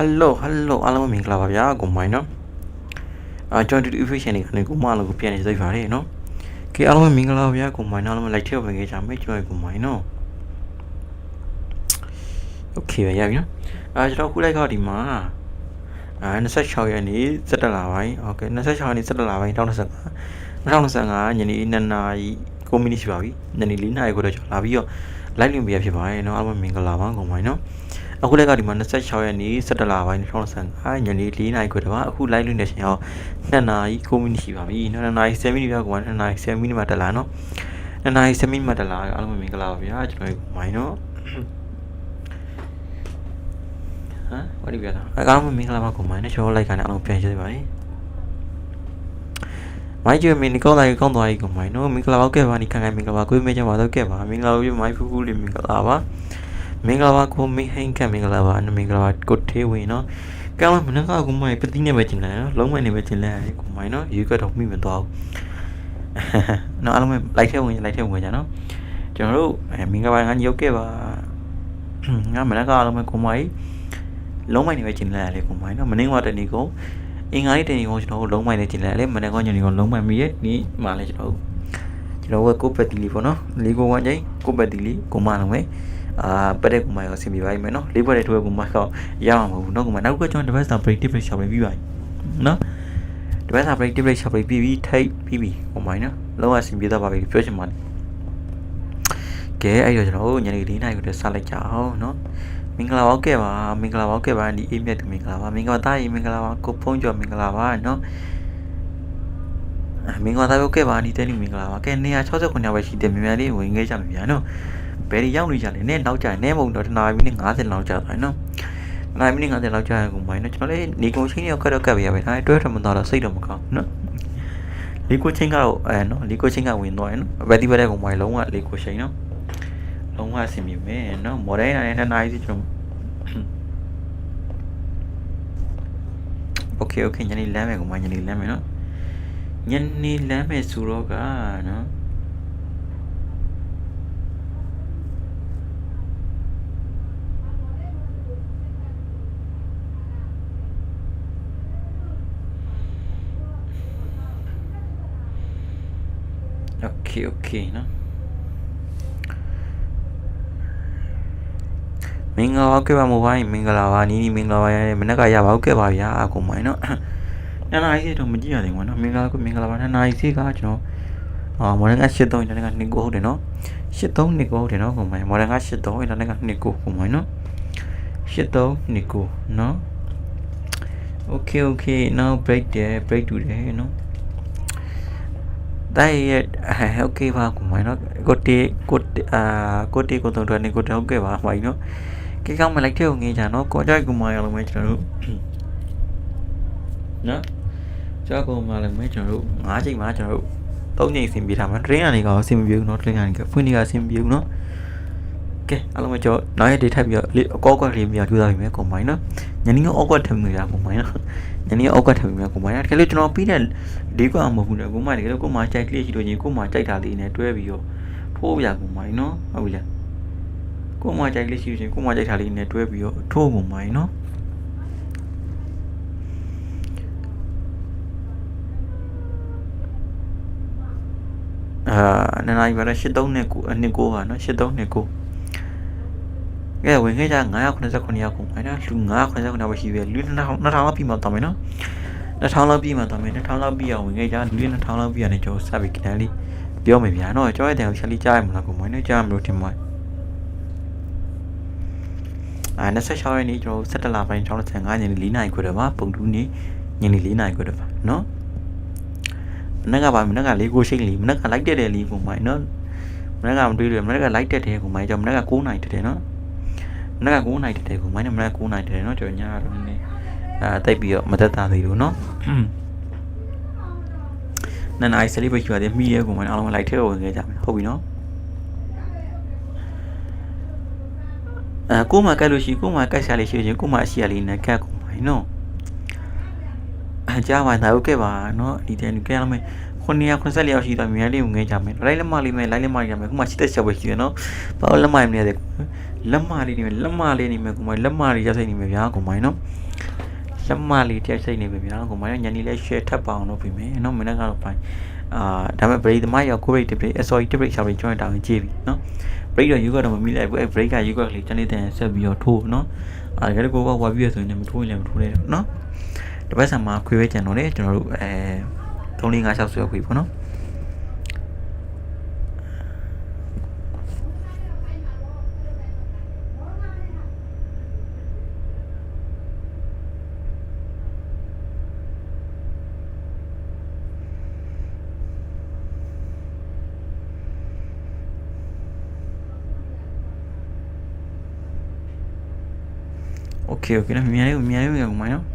Hello Hello အားလုံးပဲမင်္ဂလာပါဗျာကိုမိုင်းနော်အာကျွန်တော်ဒီ efficient တွေကနေကိုမလို့ကိုပြန်နေစိတ်ပါတယ်နော်ကဲအားလုံးပဲမင်္ဂလာပါဗျာကိုမိုင်းနော်အားလုံးပဲ like ထည့်ဝင်ခဲ့ကြမယ်ကျွန်တော်ကိုမိုင်းနော် Okay ပဲရပြီနော်အာကျွန်တော်ခုလိုက်ကဒီမှာအာ26ရက်နေ့17လပိုင်း Okay 26ရက်နေ့17လပိုင်း2025 2025ညနေ2နာရီ9မိနစ်ရှိပါပြီညနေ4နာရီကိုတော့ကျွန်တော်လာပြီးတော့ live လွှင့်ပေးရဖြစ်ပါတယ်နော်အားလုံးပဲမင်္ဂလာပါကိုမိုင်းနော် အခုလက်ကဒီမှာ26ရက်နေ့17လပိုင်း2025ညနေ4နာရီခွဲတပါအခု live လွှင့်နေရှင်အောင်2နာရီ9မိနစ်ရှိပါပြီနော်2နာရီ7မိနစ်ပြကွာ2နာရီ7မိနစ်မှတက်လာနော်2နာရီ7မိနစ်မှတက်လာအားလုံးပဲမင်္ဂလာပါဗျာကျွန်တော်တို့မိုင်းနော်ဟမ်ဘာဒီပြတာအားလုံးပဲမင်္ဂလာပါကိုမိုင်းနော်ကျွန်တော် like ကနေအားလုံးပြန်ရှင်းပါမယ်မိုင်းကျွေးမင်းနီကိုလိုက်ကောင်းသွားပြီကိုမိုင်းနော်မင်္ဂလာပါခဲ့ပါနီခံခံမင်္ဂလာပါကိုမေးချင်ပါတော့ခဲ့ပါမင်္ဂလာပါမိုင်းဖူးဖူးလေးမင်္ဂလာပါ မင်္ဂလာပါကိုမင်းဟိန်ကမင်္ဂလာပါမင်္ဂလာပါကိုသေးဝင်နော်ကဲမမနကကိုမိုင်ပတိနေပဲကျင်လာနော်လုံးမနေပဲကျင်လာကိုမိုင်နော်ယူကတော့မိမသွားဘူးနော်အားလုံးပဲလိုက်ထဲဝင်လိုက်ထဲဝင်ကြနော်ကျွန်တော်တို့မင်္ဂလာပါငါညုတ်ခဲ့ပါငါမနကအားလုံးပဲကိုမိုင်လုံးမိုင်နေပဲကျင်လာလေကိုမိုင်နော်မင်းကတနေကိုအင်္ဂါလေးတနေကိုကျွန်တော်တို့လုံးမိုင်နေကျင်လာလေမနေ့ကညနေကလုံးမိုင်မိရဲ့ဒီမှလည်းကျွန်တော်တို့ကျွန်တော်ကကိုပက်တီလီပေါ့နော်လီကိုဝမ်းချိန်ကိုပက်တီလီကိုမလုံးပဲ အာပတဲ့ကူမရောအဆင်ပြေပါပြီမယ်နော်လေးဘွက်တဲ့ထွေးကူမရောရမှာမဟုတ်ဘူးနော်ကူမနောက်ကကျွန်တော် device operative shop လေးပြီးပါပြီနော် device operative shop လေးပြီးပြီးထိတ်ပြီးပြီဟိုမိုင်းနော်လုံးဝအဆင်ပြေတော့ပါပြီပြောချင်ပါတယ်ကဲအဲ့တော့ကျွန်တော်တို့ညနေ၄နာရီကိုတည်းစလိုက်ကြအောင်နော်မင်္ဂလာပါခဲ့ပါမင်္ဂလာပါခဲ့ပါဒီအိမ်မြတ်သူမင်္ဂလာပါမင်္ဂလာသားကြီးမင်္ဂလာပါကိုဖုံးကျော်မင်္ဂလာပါနော်မင်္ဂလာသားခဲ့ပါဒီတဲနီမင်္ဂလာပါကဲ169ယောက်ပဲရှိတယ်မြန်မြန်လေးဝင်ခဲ့ကြမှာဗျာနော် ဘယ်ဒီရောက်နေကြလဲနည်းနောက်ကြနည်းမဟုတ်တော့တနာမိနစ်50လောက်ကြာသွားနော်တနာမိနစ်50လောက်ကြာရင်ကိုမိုင်းနော်ကျွန်တော်လည်းနေကုန်ချင်းရောခက်တော့ကပ်ပြရပဲဒါတွဲထမတော့တော့စိတ်တော့မကောင်းနော်လီကိုချင်းကတော့အဲနော်လီကိုချင်းကဝင်သွားရင်နော်ဘယ်ဒီဘက်တဲ့ကိုမိုင်းလုံးဝလီကိုချင်းနော်လုံးဝအဆင်ပြေမယ်နော်မော်ဒယ်နဲ့နှစ်နာရီစီကျွန်တော်โอเคโอเคညနေလမ်းမယ်ကိုမိုင်းညနေလမ်းမယ်နော်ညနေလမ်းမယ်ဆိုတော့ကနော် เคโอเคเนาะမင်္ဂလာပါခဲ့ပါမိုဘိုင်းမင်္ဂလာပါနီးနီးမင်္ဂလာပါရမနေ့ကရပါခဲ့ပါဗျာအကုန်မိုင်းเนาะနှစ်နာရီစီတော့မကြည့်ရသေးဘူးเนาะမင်္ဂလာကမင်္ဂလာပါနှစ်နာရီစီကကျွန်တော်အာမော်ဒန်က83တန်းက2ကိုဟုတ်တယ်เนาะ83 2ကိုဟုတ်တယ်เนาะကုန်မိုင်းမော်ဒန်က83တန်းက2ကိုကုန်မိုင်းเนาะ83 2ကိုเนาะ Okay okay now break there break to thereเนาะ ได้โอเคပါကိုမိုင်းနော်ကိုတေကိုအာကိုတေကိုတုံတော်နေကိုတောက်ခဲ့ပါမိုင်းနော်ကိကောင်းမလိုက်တဲ့ငေးကြနော်ကိုကြိုက်ကိုမိုင်းရလုံးမဲကျွန်တော်တို့နော်ကြောက်ကိုမိုင်းလည်းမဲကျွန်တော်တို့၅ချိန်မှာကျွန်တော်တို့၃ချိန်ဆင်ပြေထားမှာ train ကနေကတော့ဆင်မပြေဘူးနော် train ကနေကဖွင့်နေကဆင်မပြေဘူးနော် ကဲအားလုံးပဲကျွန်တော်နောက်ရက်ဒေထပ်ပြီးတော့အကောကွက်လေးပြကြိုးစားပြီမယ်ကိုမိုင်းနော်ညနေအောက်ကထပ်မိတာကိုမိုင်းနော်ညနေအောက်ကထပ်မိမယ်ကိုမိုင်းနော်တကယ်လို့ကျွန်တော်ပြီးတဲ့လေးကွာမဟုတ်ဘူးလေကိုမိုင်းတကယ်လို့ကိုမိုင်းကြိုက်ကလေးရှိလို့ချင်းကိုမိုင်းကြိုက်တာလေးနဲ့တွဲပြီးတော့ထိုးပြကိုမိုင်းနော်ဟုတ်ပြီလားကိုမိုင်းကြိုက်ကလေးရှိလို့ချင်းကိုမိုင်းကြိုက်တာလေးနဲ့တွဲပြီးတော့ထိုးကိုမိုင်းနော်အာနနိုင်ပါတော့83နဲ့9နှစ်9ပါနော်83နဲ့9 ကဲဝင်ခဲ့ကြ989ရောက်ကုန်ပါနော်လူ989ပဲရှိပြီလူ2000 2000လောက်ပြီးမှတော့မယ်နော်2000လောက်ပြီးမှတော့မယ်2000လောက်ပြီးအောင်ဝင်ခဲ့ကြလူ2000လောက်ပြီးရတယ်ကျွန်တော်စပြီးကန်လေးပြောမယ်ဗျာနော်ကျွန်တော်ရဲ့တယ်ကိုချက်လေးကြားရမလားကိုမင်းနဲ့ကြားမလို့ထင်ပါအာ26ရက်နေ့ကျွန်တော်17လပိုင်း2025ညနေ4နာရီခွဲတော့ပါပုံတူးနေညနေ4နာရီခွဲတော့ပါနော်မနေ့ကပါမနေ့ကလေးကိုရှိတ်လေးမနေ့ကလိုက်တက်တယ်လေးကိုမိုင်းနော်မနေ့ကမတွေးလို့မနေ့ကလိုက်တက်တယ်ကိုမိုင်းကြောင့်မနေ့က9နာရီတက်တယ်နော် မနေ့က9နာရီတက်တယ်ကိုမိုင်းနဲ့မနေ့က9နာရီတက်တယ်နော်ကျွန်တော်ညာတော့နည်းနည်းအာတိတ်ပြီးတော့မသက်သာသေးဘူးနော်နန်အိုင်ဆယ်လေးပဲရှိပါတယ်မိရဲကိုမိုင်းအားလုံးလိုက်ထဲဝင်ခဲ့ကြမယ်ဟုတ်ပြီနော်အဲကိုမကက်လို့ရှိကိုမကက်ရှာလေးရှိရင်ကိုမရှိရလေးနဲ့ကက်ကိုမိုင်းနော်အကြပါတော့ခဲ့ပါနော်ဒီတဲ့လူကဲရမယ် 994ယောက်ရှိသွားမြန်လေးကိုငဲကြမယ်လိုက်လက်မလေးမယ်လိုက်လက်မလေးရမယ်ခုမှ86ချက်ပဲရှိတယ်နော်ဘာလို့လက်မလေးမနေရတဲ့လက်မလေးနေမယ်လက်မလေးနေမယ်ခုမှလက်မလေးရက်စိတ်နေမယ်ဗျာကိုမိုင်းနော်လက်မလေးတက်စိတ်နေမယ်ဗျာကိုမိုင်းညနေလေး share ထပ်ပါအောင်လုပ်ပြီးမယ်နော်မနေ့ကတော့ပိုင်းအာဒါပေမဲ့ break သမားရောက် correct break sorry break ရှောက်ပြီး join တောင်းကြည့်ပြီနော် break တော့ you ကတော့မမိလိုက်ဘူးအဲ break က you ကလေးတနေ့တန်ဆက်ပြီးတော့ထိုးနော်အဲဒါကိုကဝါပြီးရဆိုရင်လည်းမထိုးရင်လည်းမထိုးနဲ့နော်တပတ်ဆံမှာခွေပဲကြံတော့လေကျွန်တော်တို့အဲ 3 4 5 6ဆွဲခွေပေါ့နော်โอเคโอเคနော်မြန်လေးမြန်လေးမြန်မိုင်းနော်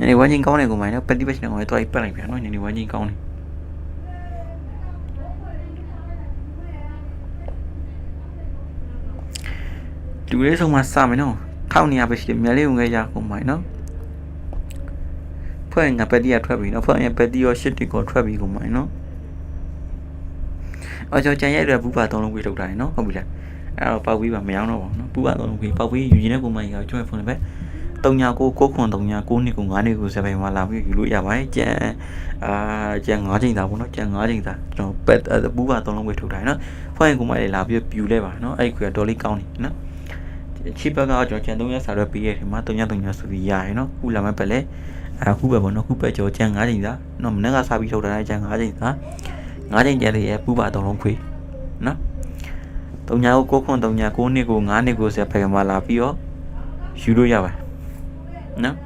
ညနေဝမ်းချင်းကောင်းတယ်ကိုမိုင်းနော်ပက်တိပက်ချင်တယ်ကိုတော့ပတ်လိုက်ပြန်နော်ညနေဝမ်းချင်းကောင်းတယ်လူလေးဆုံးမစမယ်နော်ထောက်နေရပဲရှိတယ်မြန်လေးဝင်ခဲ့ရကိုမိုင်းနော်ဖွဲ့ငါပက်တိရထွက်ပြီနော်ဖွဲ့ငါပက်တိရောရှစ်တီကိုထွက်ပြီကိုမိုင်းနော်အော်ကျွန်တော်ကြံရိုက်ရဘူးပါသုံးလုံးဝေးထုတ်တာလေနော်ဟုတ်ပြီလားအဲ့တော့ပောက်ပြီးပါမရောတော့ပါဘူးနော်ဘူးပါသုံးလုံးဝေးပောက်ပြီးယူရင်တဲ့ကိုမိုင်းကကျွဲဖုန်းပဲ3ညာကို6ခွန်3ညာ9နှစ်ကို 9နှစ်ကို7ပိုင်းမှာလာပြီးယူလို့ရပါတယ်ကြံအာကြံ9ချိန်သာပေါ့နော်ကြံ9ချိန်သာကျွန်တော်ပက်ဘူးပါသုံးလုံးဝေးထုတ်တာနော်ဖွဲ့ရင်ကိုမိုင်းလေးလာပြီးပြူလဲပါနော်အဲ့ဒီကွာဒေါ်လေးကောင်းနေနော်ချစ်ဘက်ကကျွန်တော်ကြံ3ရက်စာရွက်ပေးရတဲ့မှာ3ည3ညဆိုပြီးရရနော်ခုလာမဲ့ပဲလေအခုပဲပေါ့နော်ခုပဲကျွန်တော်ကြံ9ချိန်သာနော်မနေ့ကစားပြီးထုတ်တာကြံ9ချိန်သာ9ချိန်ကျန်သေးရဲ့ပူပါသုံးလုံးခွေနော်တုံညာကို6ခွန်းတုံညာ9နှစ်ကို9နှစ်ကိုဆက်ဖယ်မှာလာပြီးတော့ယူလို့ရပါ နော်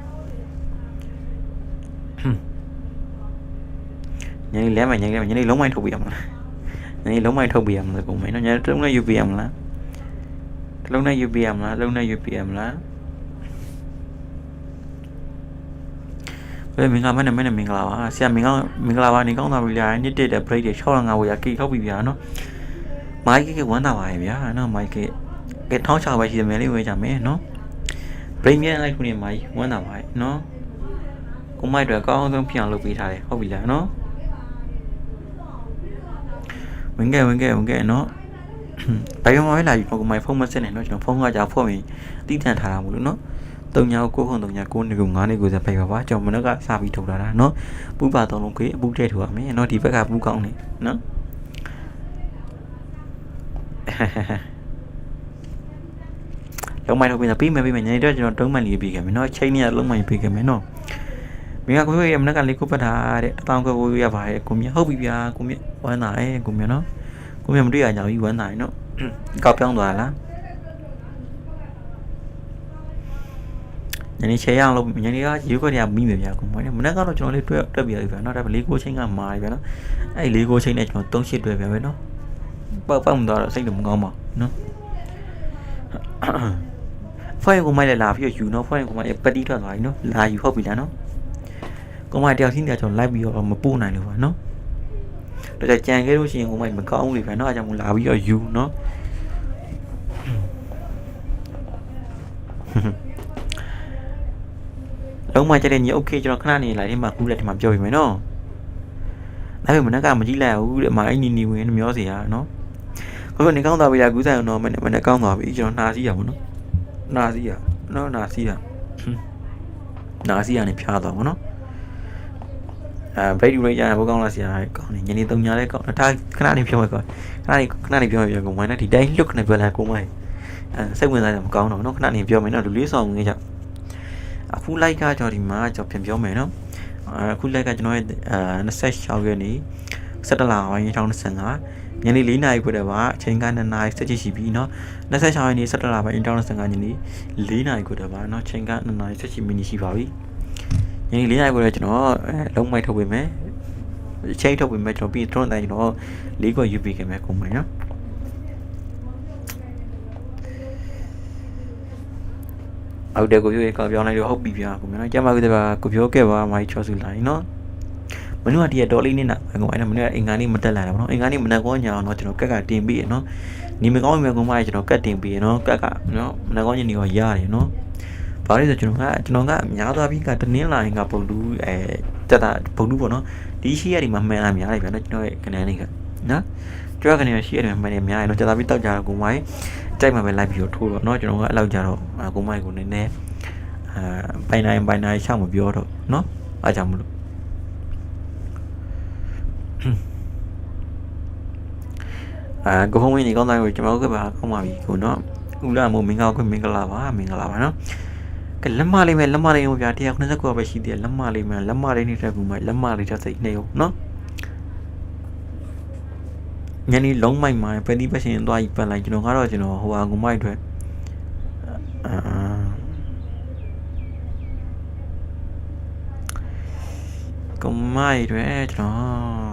ညနေလဲမညနေလဲမညနေလုံးမိုင်းထုတ်ပြရမလားညနေလုံးမိုင်းထုတ်ပြရမလားပုံမင်းနော်ညနေတုံးနဲ့ယူပြရမလားတလုံးနဲ့ယူပြရမလားလုံးနဲ့ယူပြရမလားဘယ်မင်္ဂလာမနဲ့မနဲ့မင်္ဂလာပါဆရာမင်္ဂလာမင်္ဂလာပါနေကောင်းတာပြီလားနေ့တက်တဲ့ break တွေ605ဝေးရကေခောက်ပြီဗျာနော်မိုက်ကဝမ်းသာပါရဲ့ဗျာနော်မိုက်ကကဲထောင်းချပဲရှိတယ်မယ်လေးဝေးကြမယ်နော် ပရီးမီယံလိုက်ခုနေမှာကြီးဝမ်းသာပါရဲ့နော်ကိုမိုက်တွေအကောင်းဆုံးဖြစ်အောင်လုပ်ပေးထားတယ်ဟုတ်ပြီလားနော်ဝင်ခဲ့ဝင်ခဲ့ဝင်ခဲ့နော်ဘိုင်ယွန်ဝိုင်းလာပြီးပုံကမိုင်ဖုန်းမဆက်နဲ့နော်ကျွန်တော်ဖုန်းကကြာဖွင့်ပြီးတည်တံ့ထားတာမို့လို့နော်တုံညာကိုခုံတုံညာကိုနေကိုငါးနေကိုစဖိုက်ပါပါကျွန်တော်မနေ့ကစပြီးထုတ်လာတာနော်ပူပါသုံးလုံးခွေးအပူတဲ့ထူရမယ်နော်ဒီဘက်ကပူကောင်းနေနော် လုံးမိုင်းထုတ်ပြီးသားပြီးမယ်ပြီးမယ်ညနေတော့ကျွန်တော်တုံးမှန်လေးပြီးခဲ့မယ်နော်ချိန်နေရလုံးမိုင်းပြီးခဲ့မယ်နော်မင်းကကိုရမနက်ကလေးကိုပတ်တာတဲ့အတောင်ကိုကိုရပါတယ်ကိုမြဟုတ်ပြီဗျာကိုမြဝမ်းသာတယ်ကိုမြနော်ကိုမြမတွေ့ရကြဘူးဝမ်းသာတယ်နော်ကောက်ပြောင်းသွားလားညနေချေရအောင်လို့ညနေကရေခွက်တွေကမိမယ်ဗျာကိုမနဲ့မနေ့ကတော့ကျွန်တော်လေးတွက်တွက်ပြရပြီဗျာနော်ဒါပေမဲ့၄ကိုချင်းကမာပြီဗျာနော်အဲ့၄ကိုချင်းနဲ့ကျွန်တော်၃ရှစ်တွက်ပြန်မယ်နော်ပောက်ပောက်မသွားတော့စိတ်တော့မကောင်းပါနော် ဖိုင်ကိုမိုက်လည်းလာပြီးယူနော်ဖိုင်ကိုမိုက်ပတိထွက်သွားပြီနော်လာယူဟုတ်ပြီလားနော်ကိုမိုက်တယောက်ချင်းတယောက်ကျွန်တော်လိုက်ပြီးတော့မပို့နိုင်လို့ပါနော်ဒါကြံခဲ့လို့ရှိရင်ကိုမိုက်မကောင်းဘူးလေဗျာနော်အဲကြောင့်လာပြီးတော့ယူနော်လုံးမကြတဲ့ညီโอเคကျွန်တော်ခဏနေလိုက်ဒီမှာကူးလက်ဒီမှာပြောပြမယ်နော်ဒါပေမဲ့မနက်ကမကြည့်လိုက်ဘူးတဲ့မအဲ့နီနီဝင်မျောစီရနော်ဘယ်ကနေကောင်းသွားပြီလားကူးဆိုင်အောင်တော့မနေ့မနေ့ကောင်းသွားပြီကျွန်တော်နှာစီးရပါနော် နှာစီးရနော်နှာစီးရနှာစီးရနေဖြားသွားပါနော်အဲ break rate ရရင်ဘယ်ကောင်းလားဆရာကောင်းနေညနေ3ညလဲကောင်းထားခဏနေပြောမယ်ကောခဏနေခဏနေပြောမယ်ပြောကောမိုင်းနဲ့ဒီတိုင်းလွတ်နေပြောလာကိုမိုင်းအဲစိတ်ဝင်စားတယ်မကောင်းတော့နော်ခဏနေပြောမယ်နော်လူလေးဆောင်ငေးကြအခု like ကကျွန်တော်ဒီမှာကျွန်တော်ပြန်ပြောမယ်နော်အခု like ကကျွန်တော်ရဲ့အဲ26ရက်နေ့17လပိုင်း2025 ညနေ4နာရီခွဲတယ်ပါအချိန်က2နာရီ17ရှိပြီเนาะ26ရက်နေ့17လပိုင်း2025ညနေ4နာရီခွဲတယ်ပါเนาะချိန်က2နာရီ17မိနစ်ရှိပါပြီညနေ4နာရီခွဲတော့ကျွန်တော်အဲလုံးမိုက်ထုတ်ပေးမယ်ချိန်ထုတ်ပေးမယ်ကျွန်တော်ပြီးတော့တိုင်းကျွန်တော်၄ခွက်ယူပေးခဲ့မယ်ကုန်မယ်เนาะဟုတ်တယ်ကိုပြောရေးကောပြောင်းလိုက်တော့ဟုတ်ပြီဗျာကိုမြန်တော့ကျမကတည်းကကိုပြောခဲ့ပါမိုင်းချောစုလိုက်နော် မနုကတည်းကတော်လေးနေတာကိုအဲ့ဒါမနုကအင်္ဂါနေ့မတက်လာတာဗောနော်အင်္ဂါနေ့မနက်ကောညာအောင်တော့ကျွန်တော်ကက်ကတင်ပြီးရနော်နေမကောင်းမြဲကုန်းမကျွန်တော်ကက်တင်ပြီးရနော်ကက်ကနော်မနက်ကောညနေရောရတယ်နော်ဘာလို့လဲဆိုကျွန်တော်ကကျွန်တော်ကအများသွားပြီးကတနင်းလာရင်ကပုံလူအဲတက်တာပုံလူပေါ့နော်ဒီရှိရဒီမှာမှန်တာများလိုက်ပြန်တော့ကျွန်တော်ရဲ့ကနေလေးကနော်ကျွန်တော်ကနေရှိရတယ်မှန်တယ်များရင်တော့တက်တာပြီးတောက်ကြတော့ကိုမိုင်းကြိုက်မှပဲလိုက်ပြီးတော့ထိုးတော့နော်ကျွန်တော်ကအလောက်ကြတော့ကိုမိုင်းကိုနည်းနည်းအာပိုင်နိုင်ပိုင်နိုင်ရှောက်မပြောတော့နော်အားကြောင့်မလို့ အာကိုဖုံးဝင်းနေကောင်းတိုင်းကိုကျွန်တော်ကပါကောင်းပါပြီကိုနော်ဦးလာမို့မင်္ဂလာခွင့်မင်္ဂလာပါမင်္ဂလာပါနော်ကလက်မလေးမဲ့လက်မလေးကိုဗျာ189ပဲရှိသေးတယ်လက်မလေးမဲ့လက်မလေးနေတဲ့ကူမဲ့လက်မလေးတစ်စိတ်နေအောင်နော်ညနေလုံးမိုက်မှာပဲဒီပတ်ရှင်သွားပြီးပတ်လိုက်ကျွန်တော်ကတော့ကျွန်တော်ဟိုဟာကူမိုက်တွေအာကူမိုက်တွေကျွန်တော်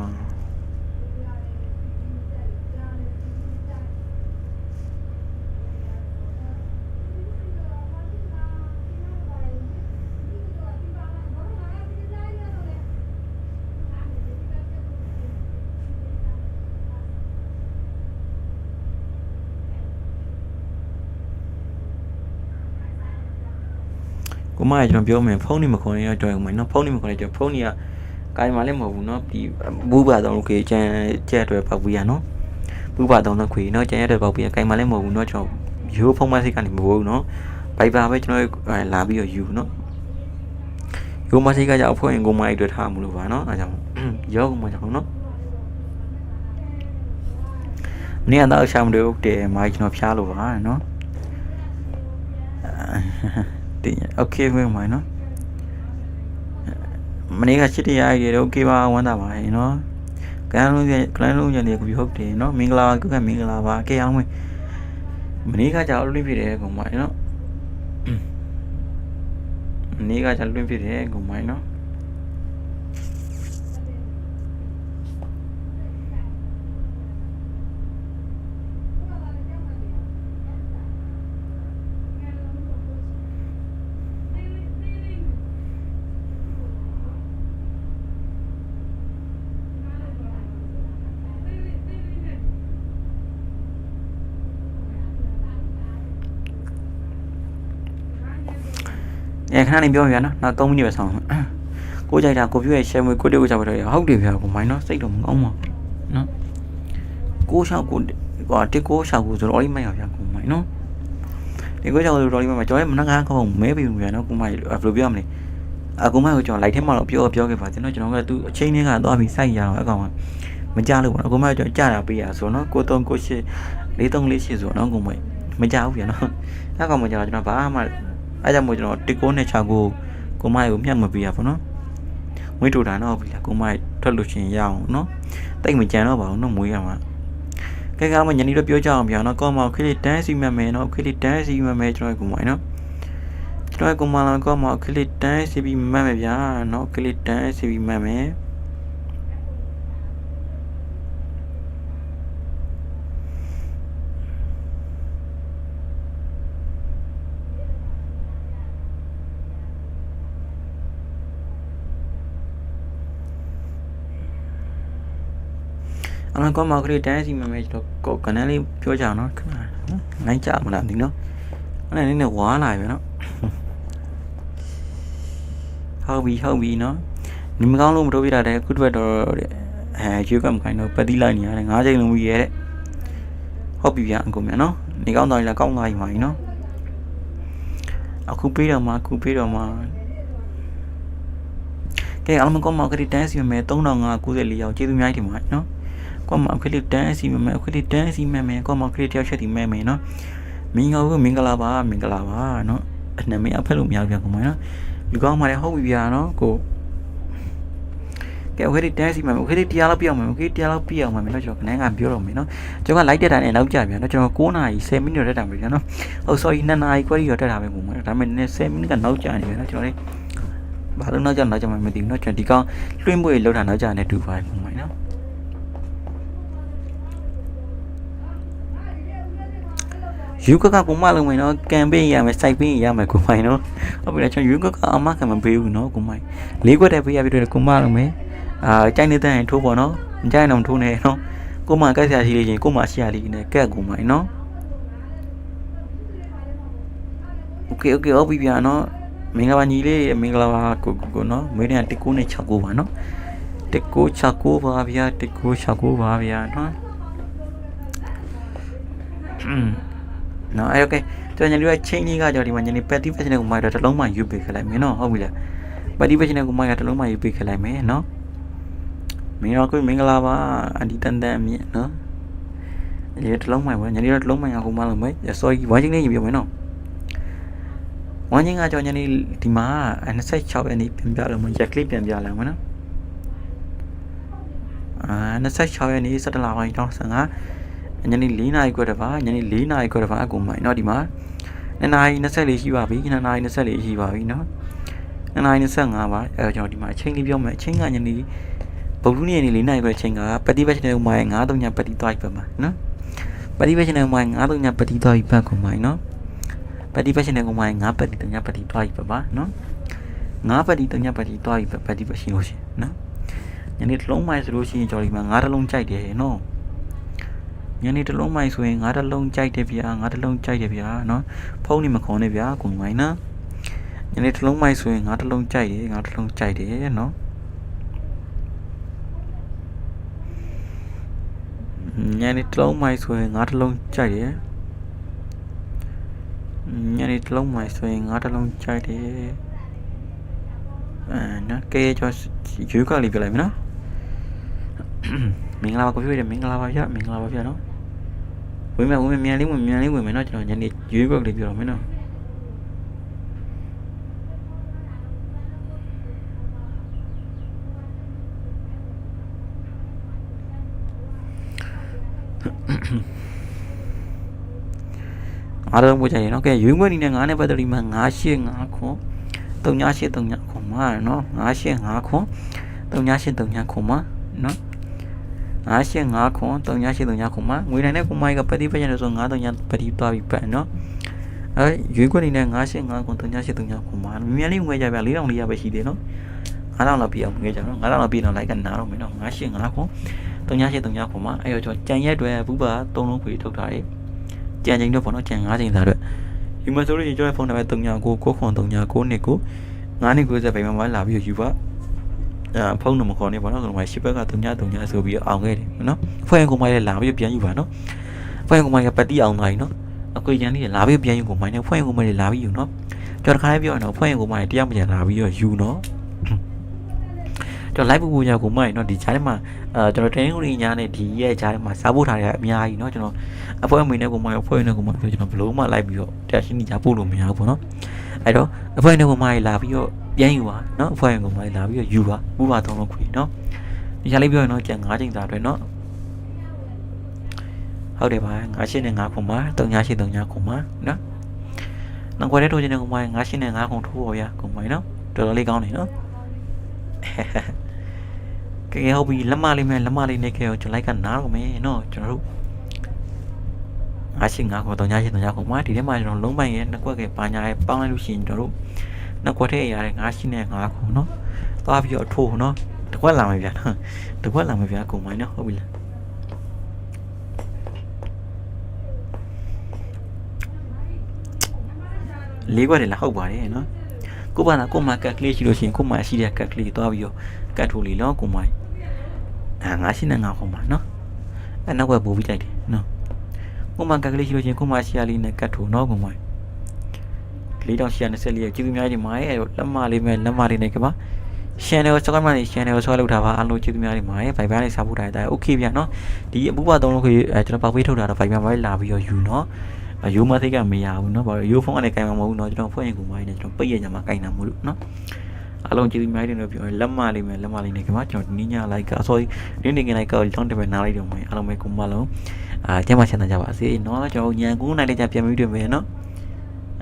ကိုမကကျွန်တော်ပြောမယ်ဖုန်းနေမခွန်ရတော့ကြောက်အောင်မယ်နော်ဖုန်းနေမခွန်ရကြောက်ဖုန်းနေကကိုင်မှလည်းမဟုတ်ဘူးနော်ဒီဘူးပါတော့ခေကျန်ကျက်အတွက်ပောက်ပြီးရနော်ဘူးပါတော့ခွေနော်ကျန်ရတဲ့ပောက်ပြီးရကိုင်မှလည်းမဟုတ်ဘူးနော်ကျွန်တော်ရိုးဖုန်းမဆိတ်ကနေမဟုတ်ဘူးနော်ဘိုက်ပါပဲကျွန်တော်လာပြီးတော့ယူနော်ရိုးမဆိတ်ကကြောက်ဖွင့်ရင်ကိုမအိတ်တွေ့ထားမှုလို့ပါနော်အဲကြောင့်ရောကိုမကြောင့်နော်မနေ့ကတော့ရှာမတွေ့ဘူးတဲ့မိုင်းကျွန်တော်ဖျားလို့ပါနော် တင်ရ okay ဝင်ပါနော်မနေ့ကချစ်တရားရေတော့ okay ပါဝမ်းသာပါရေနော်ကလန်လုံးကလန်လုံးရနေကိုဟုတ်တယ်နော်မင်္ဂလာကုကမင်္ဂလာပါ okay အောင်ဝင်မနေ့ကကြာလွင့်ဖြစ်တယ်ကောင်မနော်မနေ့ကကြာလွင့်ဖြစ်တယ်ကောင်မနော် အဲခဏနေပြောပြနော်နောက်3မိနစ်ပဲဆောင်းကိုကြိုက်တာကိုပြည့်ရဲ့ share မွေးကိုတေကိုချပါတော့ဟုတ်တယ်ဗျာကိုမိုင်းနော်စိတ်တော့မကောင်းပါနော်ကိုရှောက်ကိုကွာတစ်ကိုရှောက်ကိုဆိုတော့အိမိုင်းရဗျာကိုမိုင်းနော်ဒီကိုရှောက်ဆိုတော့အိမိုင်းမှာကျွန်တော်ရဲ့မနက်ကားကောင်းမဲပြီဗျာနော်ကိုမိုင်းဘယ်လိုပြောမလဲအကူမိုင်းကိုကျွန်တော်လိုက်ထဲမှာတော့ပြောပြောခဲ့ပါကျွန်တော်ကျွန်တော်ကသူအချိန်လေးကသွားပြီးစိုက်ရအောင်အကောင်ကမကြလို့ပေါ့အကူမိုင်းကျွန်တော်ကြာတာပေးရဆိုတော့ကို3 9 8 4 3 4 8ဆိုတော့ကိုမိုင်းမကြဘူးဗျာနော်အကောင်မကြတော့ကျွန်တော်ဘာမှ အဲကြောင့်မို့ကျွန်တော်တစ်ကိုနဲ့6ကိုကိုမိုက်ကိုမျှမပေးရပါတော့မွေးတူတာတော့ပြီလားကိုမိုက်ထွက်လို့ရှင်ရအောင်နော်တိတ်မကြံတော့ပါဘူးနော်မွေးရမှာကဲကမညနေတော့ပြောကြအောင်ဗျာနော်ကောမောက်ခလစ်တန်းစီမှမယ်နော်ခလစ်တန်းစီမှမယ်ကျွန်တော်ကိုမိုက်နော်ကျွန်တော်ကိုမလာကောမောက်ခလစ်တန်းစီပြီးမှတ်မယ်ဗျာနော်ခလစ်တန်းစီပြီးမှတ်မယ် အမှန်ကောမောက်ခလစ်တန်းစီမှမယ်ကျွန်တော်ကိုကနန်းလေးပြောကြအောင်နော်ခဏနော်နိုင်ကြမလားဒီနော်အဲ့ဒါနည်းနည်းဝါလာပြီနော်ဟုတ်ပြီဟုတ်ပြီနော်နေမကောင်းလို့မတိုးပြတာတဲ့ခုတစ်တော့အဲရွေးကမခိုင်းတော့ပတ်တိလိုက်နေရတယ်၅ချိန်လုံးပြီးရဲတဲ့ဟုတ်ပြီဗျအကုန်မြန်နော်နေကောင်းတော်ရင်လည်းကောင်းသွားပြီမှာနော်အခုပေးတော့မှအခုပေးတော့မှကဲအလုံးကောမောက်ကလေးတန်းစီမယ်3594ရောက်ကျေးဇူးများတင်ပါနော် ကောမောက်ကလေးတန်းစီမယ်အခလေးတန်းစီမယ်ကောမောက်ကလေးတယောက်ချက်ဒီမယ်မယ်နော်မင်္ဂလာဘူးမင်္ဂလာပါမင်္ဂလာပါနော်အနမေအဖက်လို့မရပြန်ကောင်မနော်လူကောင်းမှလည်းဟုတ်ပြီဗျာနော်ကိုကဲ okay တန်းစီမှာ okay တရားလောက်ပြအောင်မယ် okay တရားလောက်ပြအောင်မယ်နော်ကျွန်တော်ခဏကပြောတော့မယ်နော်ကျွန်တော်က live တက်တာနဲ့နောက်ကြပြန်နော်ကျွန်တော်9နာရီ10မိနစ်တက်တာပဲနော်ဟုတ် sorry 2နာရီခွဲရီတော့တက်တာပဲပုံမှန်ဒါပေမဲ့နည်း10မိနစ်ကနောက်ကြနေပြီနော်ကျွန်တော်လေးဘာလို့နောက်ကြနောက်ကြမှမသိဘူးနော်ကျွန်တော်ဒီကောင်လွှင့်ပွဲလောက်တာနောက်ကြနေတူပါပုံမှန်နော် ယူကကကိုမလုံးမယ်နော်ကမ်ပိန်းရမယ်စိုက်ပိန်းရမယ်ကိုမိုင်နော်ဟုတ်ပြီလားကျွန်တော်ယူကကအမကမပေးဘူးနော်ကိုမိုင်လေးခွက်တည်းပေးရပြီးတော့ကိုမလုံးမယ်အာကြိုက်နေတဲ့ရင်ထိုးပေါ့နော်မကြိုက်တော့ထိုးနေနော်ကိုမကက်ဆရာရှိလေးချင်းကိုမရှိရလေးနဲ့ကက်ကိုမိုင်နော်โอเค เคโอเคဟုတ်ပြီဗျာနော်မင်္ဂလာပါညီလေးမင်္ဂလာပါကိုကိုကိုနော်မေးတဲ့19နဲ့69ပါနော်1969ပါဗျာ1969ပါဗျာနော်อืม နော်အဲ့โอเคကျွန်တော်ညီလေးကချင်းကြီးကကြော်ဒီမှာညီလေး petty version ကိုမိုက်တော့တစ်လုံးမှယူပေးခဲ့လိုက်မယ်နော်ဟုတ်ပြီလား petty version ကိုမိုက်ရတစ်လုံးမှယူပေးခဲ့လိုက်မယ်နော်မင်္ဂလာကိုမင်္ဂလာပါအန်တီတန်တန်အမြင့်နော်ညီလေးတစ်လုံးမိုက်ပါညီလေးတော့တစ်လုံးမိုက်အောင်မလုပ်မယ် sorry ဝိုင်းချင်းလေးယူပြမယ်နော် ဝမ်းချင်းကကြောင့်ညနေဒီမှာ26ရက်နေ့ပြန်ပြလို့မရက်ကလေးပြန်ပြလာမှာနော်အာ26ရက်နေ့17လပိုင်း2015 ညနေ4နာရီခွဲတပါညနေ4နာရီခွဲတပါအကုန်မိုင်เนาะဒီမှာ2နာရီ24ရှိပါပြီ2နာရီ24ရှိပါပြီเนาะ2နာရီ25ပါအဲကျွန်တော်ဒီမှာအချိန်လေးပြောမယ်အချိန်ကညနေဗုဒ္ဓနေ့နေ့4နာရီခွဲအချိန်ကပฏิပတ်ရှင်ဥမိုင်9-3ညပฏิသွားပြီပါเนาะပฏิပတ်ရှင်ဥမိုင်9-3ညပฏิသွားပြီပတ်ကုန်မိုင်เนาะ ပတိပတ်ရှင်တဲ့ကောင်မငါးပတ်တိတညပတ်တိတွားပြီပါပါနော်ငါးပတ်တိတညပတ်တိတွားပြီပတိပတ်ရှင်လို့ရှင်နော်ညနေတစ်လုံးမိုင်ဆိုလို့ရှိရင်ကြော်ဒီမှာငါးတစ်လုံးကြိုက်တယ်နော် ညနေတစ်လုံးမိုင်ဆိုရင်ငါးတစ်လုံးကြိုက်တယ်ဗျာငါးတစ်လုံးကြိုက်တယ်ဗျာနော်ဖုန်းနေမခေါ်နဲ့ဗျာကောင်မိုင်နော်ညနေတစ်လုံးမိုင်ဆိုရင်ငါးတစ်လုံးကြိုက်တယ်ငါးတစ်လုံးကြိုက်တယ်နော်ညနေတစ်လုံးမိုင်ဆိုရင်ငါးတစ်လုံးကြိုက်တယ်ညနေတစ်လုံးမှဆိုရင်ငါးတစ်လုံးကြိုက်တယ်အဲနော်ကဲကျော်ယူကလေးပြလိုက်မယ်နော်မင်္ဂလာပါကိုပြည့်တယ်မင်္ဂလာပါဗျမင်္ဂလာပါဗျနော် ဝင်မယ်ဝင်မယ်မြန်လေးဝင်မြန်လေးဝင်မယ်နော်ကျွန်တော်ညနေယူကလေးပြတော့မယ်နော်အားလုံးပို့ချင်နော်ကဲရွေးငွေနေနဲ့9နဲ့ပတ်သက်ပြီးမှ985ခွန်3839ခွန်မှာနော်985ခွန်3839ခွန်မှာနော် 985ခွန်3839ခွန်မှာငွေနိုင်တဲ့ကွန်မိုင်းကပတိပညာလို့ဆို93ပတိသွားပြီးပတ်နော်အဲရွေးခွက်နေနဲ့985ခွန်3839ခွန်မှာမြန်လေးငွေကြပြ4000လေးရပဲရှိသေးနော်9000လောက်ပြအောင်ငွေကြနော်9000လောက်ပြတော့လိုက်ကနားတော့မယ်နော်985ခွန်3839ခွန်မှာအဲ့တော့ကျွန်တော်ကြံရက်တွေဘူးပါ3လုံးခွေထုတ်ထားတယ်ကြံချိန်တော့ပေါ့နော်ကြံ9ချိန်သားအတွက်ယူမဆိုလို့ရှိရင်ကျွန်တော်ဖုန်းနံပါတ်39ကို9ခွန်39နှစ်ကို9နှစ်90ပိုင်မှာလာပြီးယူပါအဲ ဖုန်းနံပါတ်ခေါ်နေပေါ့နော်ကောင်မရှစ်ဘက်က339ဆိုပြီးအောင်ခဲ့တယ်နော်ဖွဲ့ကောင်မလည်းလာပြီးပြန်ယူပါနော်ဖွဲ့ကောင်မကပတိအောင်လာပြီနော်အကွေရန်လေးလာပြီးပြန်ယူကောင်မနဲ့ဖွဲ့ကောင်မလည်းလာပြီးယူနော်ကြော်တခါလေးပြောရင်တော့ဖွဲ့ကောင်မလည်းတရားမကျန်လာပြီးတော့ယူနော်ကျွန်တော် live ပူပူညာကိုမိုက်နော်ဒီကြားထဲမှာအဲကျွန်တော် training ကိုညာနဲ့ဒီရဲ့ကြားထဲမှာစားဖို့ထားရအများကြီးနော်ကျွန်တော်အဖွဲ့အမေနဲ့ကိုမိုက်အဖွဲ့နဲ့ကိုမိုက်ဆိုကျွန်တော်ဘလုံးမှလိုက်ပြီးတော့တက်ရှင်းနေကြပို့လို့မရဘူးပေါ့နော်အဲ့တော့အဖွဲ့နဲ့ကိုမိုက်လာပြီးတော့ ပြန်ယူပါနော်အဖွဲရင်ကုန်ပါလာပြီးတော့ယူပါဥပါသုံးလုံးခွေနော်ဒီချာလေးပြောရင်တော့ကြံ9ချိန်သာအတွက်နော်ဟုတ်တယ်ပါ9ချိန်နဲ့9ခုမှာ3ချိန်3ခုမှာနော်နောက်ခွဲတဲ့ထိုးခြင်းနဲ့ကုန်ပါ9ချိန်နဲ့9ခုထိုးပေါ်ရကုန်ပါနော်တော်တော်လေးကောင်းတယ်နော်ကဲဟုတ်ပြီလက်မလေးမဲ့လက်မလေးနဲ့ခဲရောကျွန်လိုက်ကနားတော့မယ်နော်ကျွန်တော်တို့9ချိန်9ခု3ချိန်3ခုမှာဒီထဲမှာကျွန်တော်လုံးပိုင်ရဲ့နှစ်ခွက်ကေပါညာရဲ့ပေါင်းလိုက်လို့ရှိရင်ကျွန်တော်တို့ နှစ်ကွက်ထဲရတဲ့ငါရှိနဲ့ငါခေါ်နော်သွားပြီးတော့ထိုးနော်တစ်ခွက်လာမယ်ဗျာနော်တစ်ခွက်လာမယ်ဗျာကုံမိုင်းနော်ဟုတ်ပြီလားလေးခွက်တယ်လားဟုတ်ပါတယ်နော်ကိုပါနာကိုမကက်ကလေးရှိလို့ရှိရင်ကိုမရှိတဲ့ကက်ကလေးသွားပြီးတော့ကတ်ထိုးလီနော်ကိုမိုင်းအာငါရှိနေငါခုံပါနော်အဲ့နောက်ကပို့ပြီးလိုက်တယ်နော်ကိုမကက်ကလေးရှိလို့ရှိရင်ကိုမရှိရလေးနဲ့ကတ်ထိုးနော်ကိုမိုင်း 4824ရဲ့ကျေးဇူးများကြီးမာရဲ့အဲ့လက်မလေးမဲ့လက်မလေးနဲ့ကပါ channel စကားမှနေ channel ဆွဲလောက်တာပါအားလုံးကျေးဇူးများကြီးမာရဲ့ Viber နဲ့စာဖို့ထားတဲ့အโอเคဗျာနော်ဒီအပူပါသုံးလို့ခေအဲကျွန်တော်ပောက်ပေးထုတ်တာတော့ Viber မှာလာပြီးတော့ယူနော်ရိုးမသိကမရဘူးเนาะဘာလို့ရိုးဖုန်းကနေကင်မှာမဟုတ်ဘူးเนาะကျွန်တော်ဖွင့်ရင်ကိုမိုင်းနေကျွန်တော်ပိတ်ရညမှာကင်တာမဟုတ်လို့เนาะအားလုံးကျေးဇူးများတင်လို့ပြောရင်လက်မလေးမယ်လက်မလေးနေကမှကျွန်တော်နီးညာလိုက်ကအစောကြီးနေ့နေ့ကလိုက်ကောက်တောင်းတယ်ပဲနားလိုက်တော့မယ်အားလုံးပဲကိုမလုံးအာကျမချန်တာကြပါစေเนาะကျွန်တော်ညံကူးနိုင်လေးကြပြန်ပြီးတွေ့မယ်เนาะ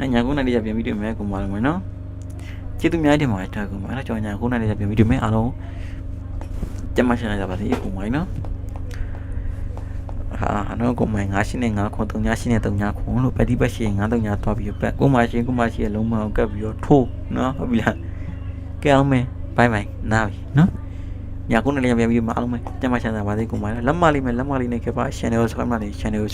အဲညာ9နာရီကျပြန်ပြီးတွေ့မယ်ကိုမလုံးမယ်နော်ကျေးဇူးများတင်ပါတယ်တာကိုမအဲ့တော့ကျွန်တော်ညာ9နာရီကျပြန်ပြီးတွေ့မယ်အားလုံးကျမရှင်လာကြပါစေကိုမိုင်းနော်ဟာနော်ကိုမိုင်း9ရှင်းနဲ့9ခွန်3ညရှင်းနဲ့3ညခွန်လို့ပတ်တိပတ်ရှင်း9 3ညသွားပြီးပတ်ကိုမရှင်ကိုမရှင်လုံးမအောင်ကပ်ပြီးတော့ထိုးနော်ဟုတ်ပြီလားကဲအောင်မယ်ဘိုင်ဘိုင်နားပြီနော်ညာကုန်းနဲ့လည်းပြန်ပြီးမအောင်မယ်ကျမရှင်လာပါစေကိုမိုင်းလက်မလေးမယ်လက်မလေးနဲ့ကပါ channel subscribe နဲ့ channel